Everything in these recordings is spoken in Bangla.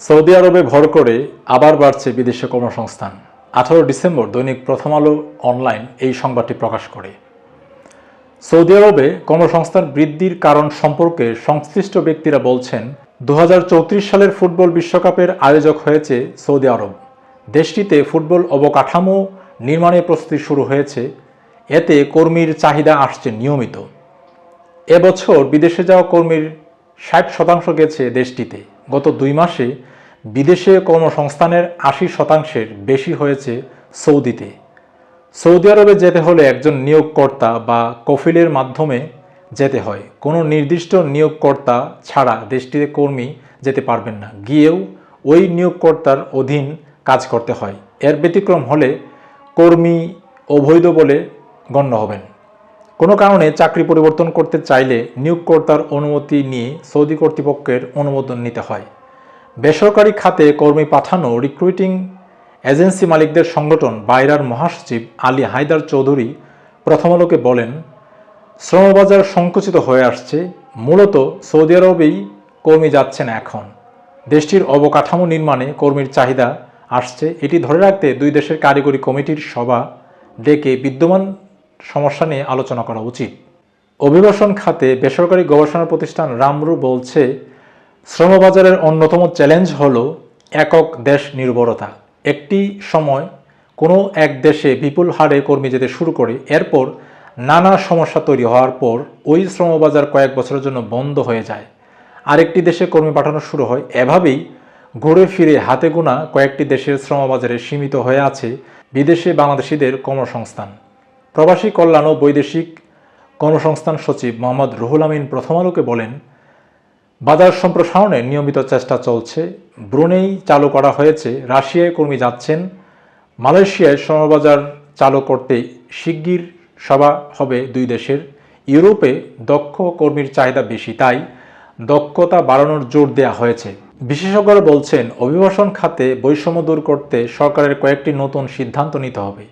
সৌদি আরবে ভর করে আবার বাড়ছে বিদেশে কর্মসংস্থান। আঠারো ডিসেম্বর দৈনিক প্রথম আলো অনলাইন এই সংবাদটি প্রকাশ করে। সৌদি আরবে কর্মসংস্থান বৃদ্ধির কারণ সম্পর্কে সংশ্লিষ্ট ব্যক্তিরা বলছেন দু হাজার চৌত্রিশ সালের ফুটবল বিশ্বকাপের আয়োজক হয়েছে সৌদি আরব। দেশটিতে ফুটবল অবকাঠামো নির্মাণের প্রস্তুতি শুরু হয়েছে। এতে কর্মীর চাহিদা আসছে নিয়মিত। এবছর বিদেশে যাওয়া কর্মীর ষাট শতাংশ গেছে দেশটিতে। গত দুই মাসে বিদেশে কর্মসংস্থানের আশি শতাংশের বেশি হয়েছে সৌদিতে। সৌদি আরবে যেতে হলে একজন নিয়োগকর্তা বা কফিলের মাধ্যমে যেতে হয়। কোনো নির্দিষ্ট নিয়োগকর্তা ছাড়া দেশটিতে কর্মী যেতে পারবেন না। গিয়েও ওই নিয়োগকর্তার অধীন কাজ করতে হয়। এর ব্যতিক্রম হলে কর্মী অবৈধ বলে গণ্য হবেন। কোনো কারণে চাকরি পরিবর্তন করতে চাইলে নিয়োগকর্তার অনুমতি নিয়ে সৌদি কর্তৃপক্ষের অনুমোদন নিতে হয়। বেসরকারি খাতে কর্মী পাঠানো রিক্রুটিং এজেন্সি মালিকদের সংগঠন বাইরার মহাসচিব আলী হায়দার চৌধুরী প্রথম আলোকে বলেন, শ্রমবাজার সংকুচিত হয়ে আসছে, মূলত সৌদি আরবেই কর্মী যাচ্ছেন এখন। দেশটির অবকাঠামো নির্মাণে কর্মীর চাহিদা আসছে। এটি ধরে রাখতে দুই দেশের কারিগরি কমিটির সভা ডেকে বিদ্যমান সমস্যা নিয়ে আলোচনা করা উচিত। অভিবাসন খাতে বেসরকারি গবেষণা প্রতিষ্ঠান রামরু বলছে, শ্রমবাজারের অন্যতম চ্যালেঞ্জ হল একক দেশ নির্ভরতা। একটি সময় কোনো এক দেশে বিপুল হারে কর্মী যেতে শুরু করে, এরপর নানা সমস্যা তৈরি হওয়ার পর ওই শ্রমবাজার কয়েক বছরের জন্য বন্ধ হয়ে যায়। আরেকটি দেশে কর্মী পাঠানো শুরু হয়, এভাবেই ঘুরে ফিরে হাতে গোনা কয়েকটি দেশের শ্রমবাজারে সীমিত হয়ে আছে বিদেশে বাংলাদেশিদের কর্মসংস্থান। প্রবাসী কল্যাণ ও বৈদেশিক কর্মসংস্থান সচিব মোহাম্মদ রুহুল আমিন প্রথম আলোকে বলেন, বাজার সম্প্রসারণের নিয়মিত চেষ্টা চলছে। ব্রুনেই চালু করা হয়েছে। রাশিয়ায় কর্মী যাচ্ছেন। মালয়েশিয়ায় শ্রমবাজার চালু করতে শিগগির সভা হবে দুই দেশের। ইউরোপে দক্ষ কর্মীর চাহিদা বেশি, তাই দক্ষতা বাড়ানোর জোর দেওয়া হয়েছে। বিশেষজ্ঞরা বলছেন, অভিবাসন খাতে বৈষম্য দূর করতে সরকারের কয়েকটি নতুন সিদ্ধান্ত নিতে হবে।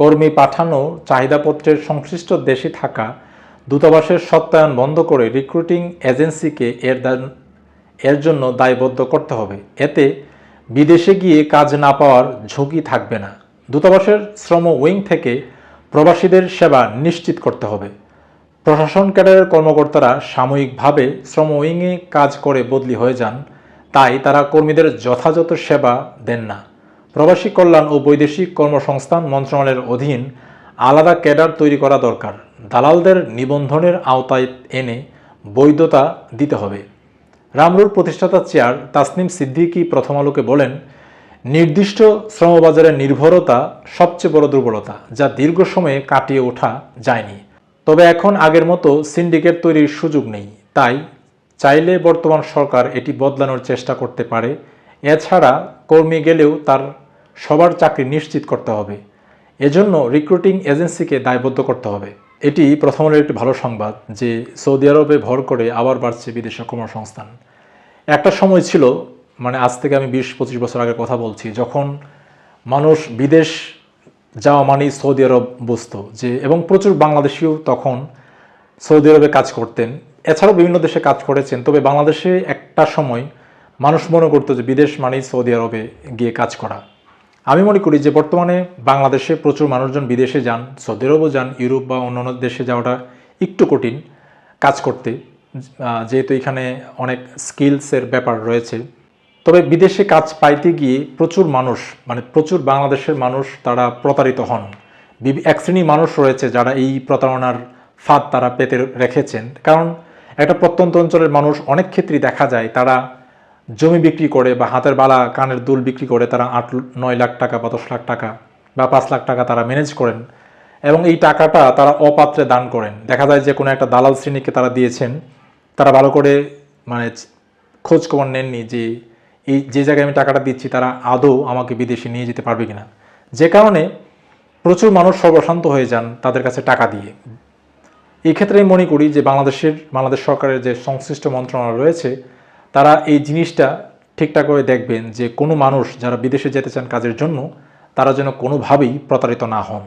কর্মী পাঠানো চাহিদাপত্রের সংশ্লিষ্ট দেশে থাকা দূতাবাসের সত্যায়ন বন্ধ করে রিক্রুটিং এজেন্সিকে এর এর জন্য দায়বদ্ধ করতে হবে। এতে বিদেশে গিয়ে কাজ না পাওয়ার ঝুঁকি থাকবে না। দূতাবাসের শ্রম উইং থেকে প্রবাসীদের সেবা নিশ্চিত করতে হবে। প্রশাসন ক্যাডারের কর্মকর্তারা সাময়িকভাবে শ্রম উইংয়ে কাজ করে বদলি হয়ে যান, তাই তারা কর্মীদের যথাযথ সেবা দেন না। প্রবাসী কল্যাণ ও বৈদেশিক কর্মসংস্থান মন্ত্রণালয়ের অধীন আলাদা ক্যাডার তৈরি করা দরকার। দালালদের নিবন্ধনের আওতায় এনে বৈধতা দিতে হবে। রামরুর প্রতিষ্ঠাতা চেয়ার তাসনিম সিদ্দিকী প্রথম আলোকে বলেন, নির্দিষ্ট শ্রমবাজারের নির্ভরতা সবচেয়ে বড় দুর্বলতা, যা দীর্ঘ সময়ে কাটিয়ে ওঠা যায়নি। তবে এখন আগের মতো সিন্ডিকেট তৈরির সুযোগ নেই। তাই চাইলে বর্তমান সরকার এটি বদলানোর চেষ্টা করতে পারে। এছাড়া কর্মী গেলেও তার সবার চাকরি নিশ্চিত করতে হবে। এজন্য রিক্রুটিং এজেন্সিকে দায়বদ্ধ করতে হবে। এটি প্রথম একটি ভালো সংবাদ যে সৌদি আরবে ভর করে আবার বাড়ছে বিদেশে কর্মসংস্থান একটা সময় ছিল মানে আজ থেকে আমি বিশ, পঁচিশ বছর আগে কথা বলছি, যখন মানুষ বিদেশ যাওয়া মানেই সৌদি আরব বুঝতো যে, এবং প্রচুর বাংলাদেশিও তখন সৌদি আরবে কাজ করতেন। এছাড়াও বিভিন্ন দেশে কাজ করেছেন, তবে বাংলাদেশে একটা সময় মানুষ মনে করতো যে বিদেশ মানেই সৌদি আরবে গিয়ে কাজ করা। আমি মনে করি যে বর্তমানে বাংলাদেশে প্রচুর মানুষজন বিদেশে যান সৌদি আরবও যান, ইউরোপ বা অন্যান্য দেশে যাওয়াটা একটু কঠিন কাজ করতে যেহেতু এখানে অনেক স্কিলসের ব্যাপার রয়েছে। তবে বিদেশে কাজ পাইতে গিয়ে প্রচুর মানুষ মানে প্রচুর বাংলাদেশের মানুষ তারা প্রতারিত হন। এক শ্রেণির মানুষ রয়েছে যারা এই প্রতারণার ফাঁদ তারা পেতে রেখেছেন। কারণ একটা প্রত্যন্ত অঞ্চলের মানুষ অনেক ক্ষেত্রেই দেখা যায় তারা জমি বিক্রি করে বা হাতের বালা, কানের দুল বিক্রি করে তারা আট, নয় লাখ টাকা বা দশ লাখ টাকা বা পাঁচ লাখ টাকা তারা ম্যানেজ করেন এবং এই টাকাটা তারা অপাত্রে দান করেন। দেখা যায় যে কোনো একটা দালাল শ্রেণীকে তারা দিয়েছেন। তারা ভালো করে মানে খোঁজ খবর নেননি যে এই, যে জায়গায় আমি টাকাটা দিচ্ছি তারা আদৌ আমাকে বিদেশে নিয়ে যেতে পারবে কিনা। যে কারণে প্রচুর মানুষ সর্বশান্ত হয়ে যান তাদের কাছে টাকা দিয়ে। এই ক্ষেত্রে আমি মনে করি যে বাংলাদেশের, বাংলাদেশ সরকারের যে সংশ্লিষ্ট মন্ত্রণালয় রয়েছে তারা এই জিনিসটা ঠিকঠাক করে দেখবেন যে কোনো মানুষ যারা বিদেশে যেতে চান কাজের জন্য, তারা যেন কোনোভাবেই প্রতারিত না হন।